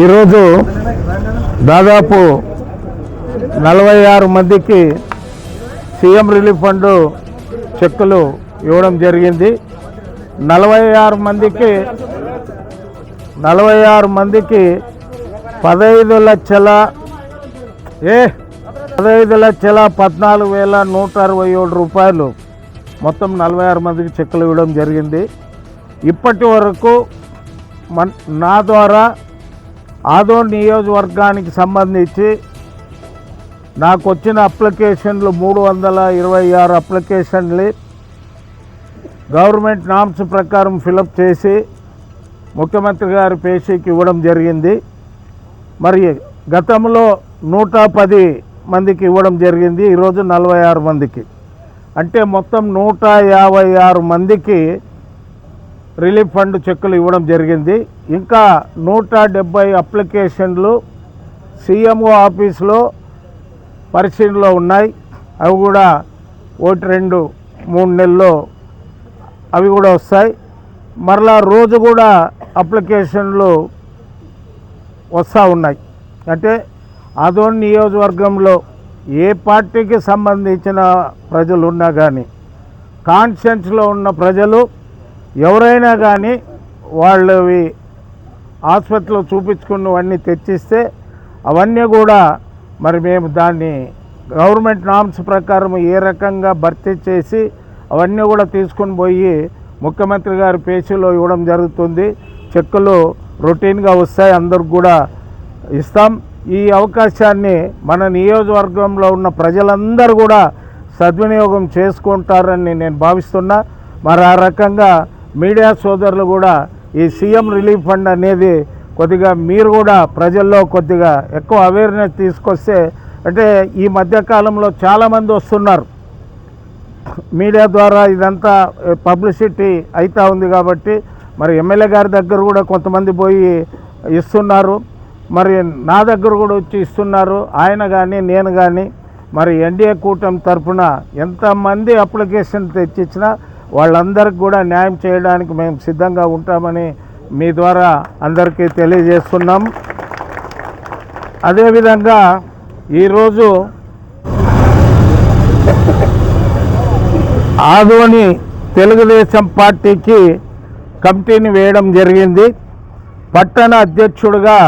ఈరోజు దాదాపు నలభై ఆరు మందికి సీఎం రిలీఫ్ ఫండ్ చెక్కులు ఇవ్వడం జరిగింది. నలభై ఆరు మందికి నలభై ఆరు మందికి పదహైదు లక్షల ఏ పదహైదు లక్షల పద్నాలుగు వేల నూట అరవై ఏడు రూపాయలు మొత్తం నలభై ఆరు మందికి చెక్కులు ఇవ్వడం జరిగింది. ఇప్పటి వరకు మన్ నా ద్వారా ఆదోన్ నియోజకవర్గానికి సంబంధించి నాకు వచ్చిన అప్లికేషన్లు మూడు వందల ఇరవై ఆరు అప్లికేషన్లు గవర్నమెంట్ నామ్స్ ప్రకారం ఫిలప్ చేసి ముఖ్యమంత్రి గారి పేషీకి ఇవ్వడం జరిగింది. మరి గతంలో నూట పది మందికి ఇవ్వడం జరిగింది. ఈరోజు నలభై ఆరు మందికి. అంటే మొత్తం నూట యాభై ఆరు మందికి రిలీఫ్ ఫండ్ చెక్కులు ఇవ్వడం జరిగింది. ఇంకా నూట డెబ్బై అప్లికేషన్లు సీఎంఓ ఆఫీస్లో పరిశీలనలో ఉన్నాయి. అవి కూడా ఒకటి రెండు మూడు నెలల్లో అవి కూడా వస్తాయి. మరలా రోజు కూడా అప్లికేషన్లు వస్తూ ఉన్నాయి. అంటే అదో నియోజకవర్గంలో ఏ పార్టీకి సంబంధించిన ప్రజలు ఉన్నా కానీ కాన్షియన్స్లో ఉన్న ప్రజలు ఎవరైనా కానీ వాళ్ళవి హాస్పిటల్లో చూపించుకున్నవన్నీ తెచ్చిస్తే అవన్నీ కూడా మరి మేము దాన్ని గవర్నమెంట్ నామ్స్ ప్రకారం ఏ రకంగా భర్తీ చేసి అవన్నీ కూడా తీసుకొని పోయి ముఖ్యమంత్రి గారి పేచీలో ఇవ్వడం జరుగుతుంది. చెక్కులు రొటీన్గా వస్తాయి. అందరికి కూడా ఇస్తాం. ఈ అవకాశాన్ని మన నియోజకవర్గంలో ఉన్న ప్రజలందరూ కూడా సద్వినియోగం చేసుకుంటారని నేను భావిస్తున్నా. మరి ఆ రకంగా మీడియా సోదరులు కూడా ఈ సీఎం రిలీఫ్ ఫండ్ అనేది కొద్దిగా మీరు కూడా ప్రజల్లో కొద్దిగా ఎక్కువ అవేర్నెస్ తీసుకొస్తే అంటే ఈ మధ్యకాలంలో చాలామంది వస్తున్నారు. మీడియా ద్వారా ఇదంతా పబ్లిసిటీ అవుతూ ఉంది కాబట్టి మరి ఎమ్మెల్యే గారి దగ్గర కూడా కొంతమంది పోయి ఇస్తున్నారు. మరి నా దగ్గర కూడా వచ్చి ఇస్తున్నారు. ఆయన కానీ నేను కానీ మరి ఎన్డీఏ కూటమి తరఫున ఎంతమంది అప్లికేషన్ తెచ్చిచ్చినా వాళ్ళందరికి కూడా న్యాయం చేయడానికి మేము సిద్ధంగా ఉంటామని మీ ద్వారా అందరికీ తెలియజేస్తున్నాం. అదేవిధంగా ఈరోజు ఆదోని తెలుగుదేశం పార్టీకి కమిటీని వేయడం జరిగింది. పట్టణ అధ్యక్షుడిగా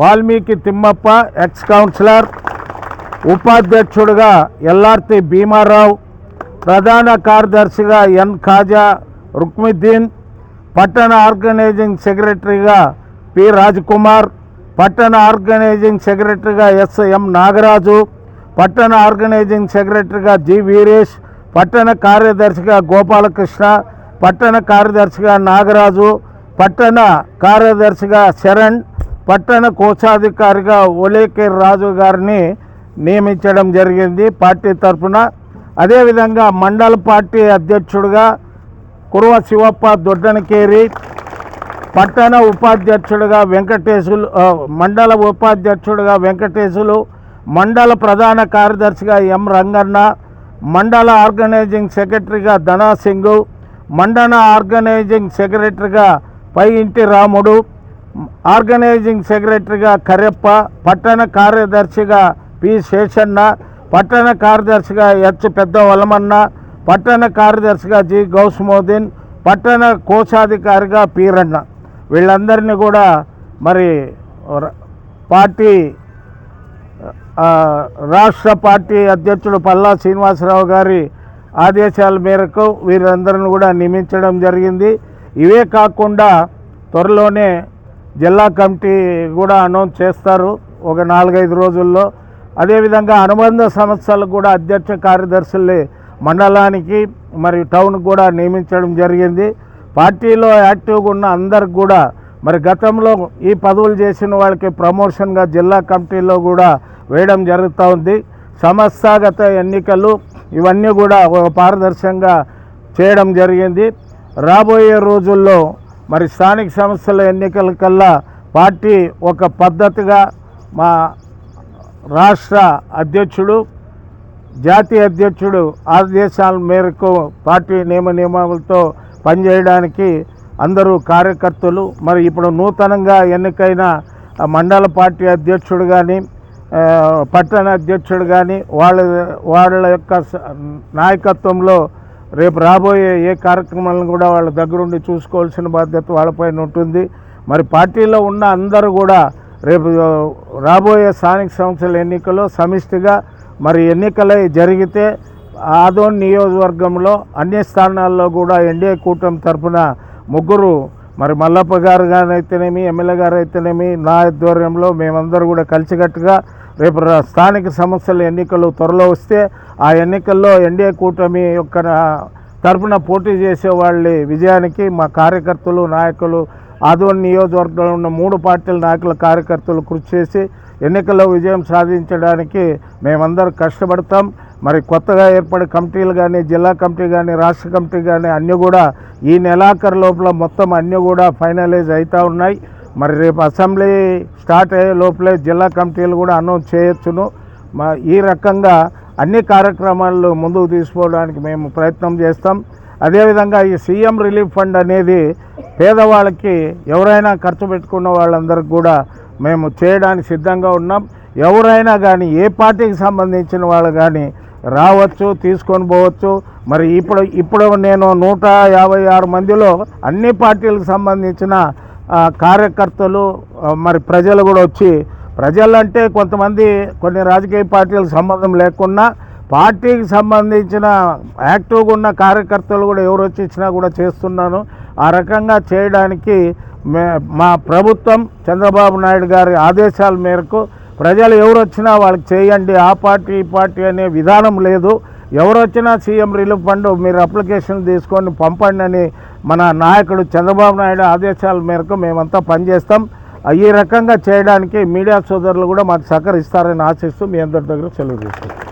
వాల్మీకి తిమ్మప్ప ఎక్స్ కౌన్సిలర్ ఉపాధ్యక్షుడిగా ఎల్ఆర్తి భీమారావు ప్రధాన కార్యదర్శిగా ఎన్ ఖాజా రుక్మిద్దీన్ పట్టణ ఆర్గనైజింగ్ సెక్రటరీగా పి రాజ్కుమార్ పట్టణ ఆర్గనైజింగ్ సెక్రటరీగా ఎస్ఎం నాగరాజు పట్టణ ఆర్గనైజింగ్ సెక్రటరీగా జి వీరేష్ పట్టణ కార్యదర్శిగా గోపాలకృష్ణ పట్టణ కార్యదర్శిగా నాగరాజు పట్టణ కార్యదర్శిగా శరణ్ పట్టణ కోశాధికారిగా ఒలేకే రాజు గారిని నియమించడం జరిగింది. పార్టీ తరఫున అదేవిధంగా మండల పార్టీ అధ్యక్షుడిగా కురువ శివప్ప దొడ్డనకేరి పట్టణ ఉపాధ్యక్షుడిగా వెంకటేశులు మండల ఉపాధ్యక్షుడిగా వెంకటేశులు మండల ప్రధాన కార్యదర్శిగా ఎం రంగన్న మండల ఆర్గనైజింగ్ సెక్రటరీగా ధనా సింగ్ మండల ఆర్గనైజింగ్ సెక్రటరీగా పై ఇంటి రాముడు ఆర్గనైజింగ్ సెక్రటరీగా కరెప్ప పట్టణ కార్యదర్శిగా పి శేషన్న పట్టణ కార్యదర్శిగా హెచ్ పెద్ద వలమన్న పట్టణ కార్యదర్శిగా జి. గౌస్మోదీన్ పట్టణ కోశాధికారిగా పీరన్న వీళ్ళందరినీ కూడా మరి పార్టీ రాష్ట్ర పార్టీ అధ్యక్షుడు పల్లా శ్రీనివాసరావు గారి ఆదేశాల మేరకు వీరందరిని కూడా నియమించడం జరిగింది. ఇవే కాకుండా త్వరలోనే జిల్లా కమిటీ కూడా అనౌన్స్ చేస్తారు. ఒక నాలుగైదు రోజుల్లో అదేవిధంగా అనుబంధ సంస్థలకు కూడా అధ్యక్ష కార్యదర్శుల్ని మండలానికి మరియు టౌన్కి కూడా నియమించడం జరిగింది. పార్టీలో యాక్టివ్గా ఉన్న అందరికి కూడా మరి గతంలో ఈ పదవులు చేసిన వాళ్ళకి ప్రమోషన్గా జిల్లా కమిటీలో కూడా వేయడం జరుగుతూ ఉంది. సంస్థాగత ఎన్నికలు ఇవన్నీ కూడా ఒక పారదర్శకంగా చేయడం జరిగింది. రాబోయే రోజుల్లో మరి స్థానిక సంస్థల ఎన్నికల కల్లా పార్టీ ఒక పద్ధతిగా మా రాష్ట్ర అధ్యక్షుడు జాతీయ అధ్యక్షుడు ఆదేశాల మేరకు పార్టీ నియమ నియమాలతో పనిచేయడానికి అందరూ కార్యకర్తలు మరి ఇప్పుడు నూతనంగా ఎన్నికైన మండల పార్టీ అధ్యక్షుడు కానీ పట్టణ అధ్యక్షుడు కానీ వాళ్ళ వాళ్ళ యొక్క నాయకత్వంలో రేపు రాబోయే ఏ కార్యక్రమాలను కూడా వాళ్ళ దగ్గరుండి చూసుకోవాల్సిన బాధ్యత వాళ్ళపైన ఉంటుంది. మరి పార్టీలో ఉన్న అందరూ కూడా రేపు రాబోయే స్థానిక సంస్థల ఎన్నికల్లో సమిష్టిగా మరి ఎన్నికలై జరిగితే ఆదోన్ నియోజకవర్గంలో అన్ని స్థానాల్లో కూడా ఎన్డీఏ కూటమి తరఫున ముగ్గురు మరి మల్లప్ప గారు గారు అయితేనేమి ఎమ్మెల్యే గారు అయితేనేమి నా ఆధ్వర్యంలో మేమందరూ కూడా కలిసికట్టుగా రేపు స్థానిక సంస్థల ఎన్నికలు త్వరలో వస్తే ఆ ఎన్నికల్లో ఎన్డీఏ కూటమి యొక్క తరఫున పోటీ చేసే వాళ్ళ విజయానికి మా కార్యకర్తలు నాయకులు ఆదోన్ నియోజకవర్గంలో ఉన్న మూడు పార్టీల నాయకుల కార్యకర్తలు కృషి చేసి ఎన్నికల్లో విజయం సాధించడానికి మేమందరం కష్టపడతాం. మరి కొత్తగా ఏర్పడే కమిటీలు కానీ జిల్లా కమిటీ కానీ రాష్ట్ర కమిటీ కానీ అన్నీ కూడా ఈ నెలాఖరు లోపల మొత్తం అన్నీ కూడా ఫైనలైజ్ అవుతూ ఉన్నాయి. మరి రేపు అసెంబ్లీ స్టార్ట్ అయ్యే లోపలే జిల్లా కమిటీలు కూడా అనౌన్స్ చేయొచ్చును. మా ఈ రకంగా అన్ని కార్యక్రమాలు ముందుకు తీసుకోవడానికి మేము ప్రయత్నం చేస్తాం. అదేవిధంగా ఈ సీఎం రిలీఫ్ ఫండ్ అనేది పేదవాళ్ళకి ఎవరైనా ఖర్చు పెట్టుకున్న వాళ్ళందరికీ కూడా మేము చేయడానికి సిద్ధంగా ఉన్నాం. ఎవరైనా కానీ ఏ పార్టీకి సంబంధించిన వాళ్ళు కానీ రావచ్చు తీసుకొని పోవచ్చు. మరి ఇప్పుడు ఇప్పుడు నేను నూట యాభై ఆరు మందిలో అన్ని పార్టీలకు సంబంధించిన కార్యకర్తలు మరి ప్రజలు కూడా వచ్చి ప్రజలంటే కొంతమంది కొన్ని రాజకీయ పార్టీలకు సంబంధం లేకుండా పార్టీకి సంబంధించిన యాక్టివ్గా ఉన్న కార్యకర్తలు కూడా ఎవరు వచ్చి ఇచ్చినా కూడా చేస్తున్నాను. ఆ రకంగా చేయడానికి మే మా ప్రభుత్వం చంద్రబాబు నాయుడు గారి ఆదేశాల మేరకు ప్రజలు ఎవరు వచ్చినా వాళ్ళకి చేయండి ఆ పార్టీ ఈ పార్టీ అనే విధానం లేదు. ఎవరు వచ్చినా సీఎం రిలీఫ్ ఫండ్ మీరు అప్లికేషన్ తీసుకొని పంపండి అని మన నాయకుడు చంద్రబాబు నాయుడు ఆదేశాల మేరకు మేమంతా పనిచేస్తాం. ఈ రకంగా చేయడానికి మీడియా సోదరులు కూడా మాకు సహకరిస్తారని ఆశిస్తూ మీ అందరి దగ్గర సెలవు తీసుకుంటాం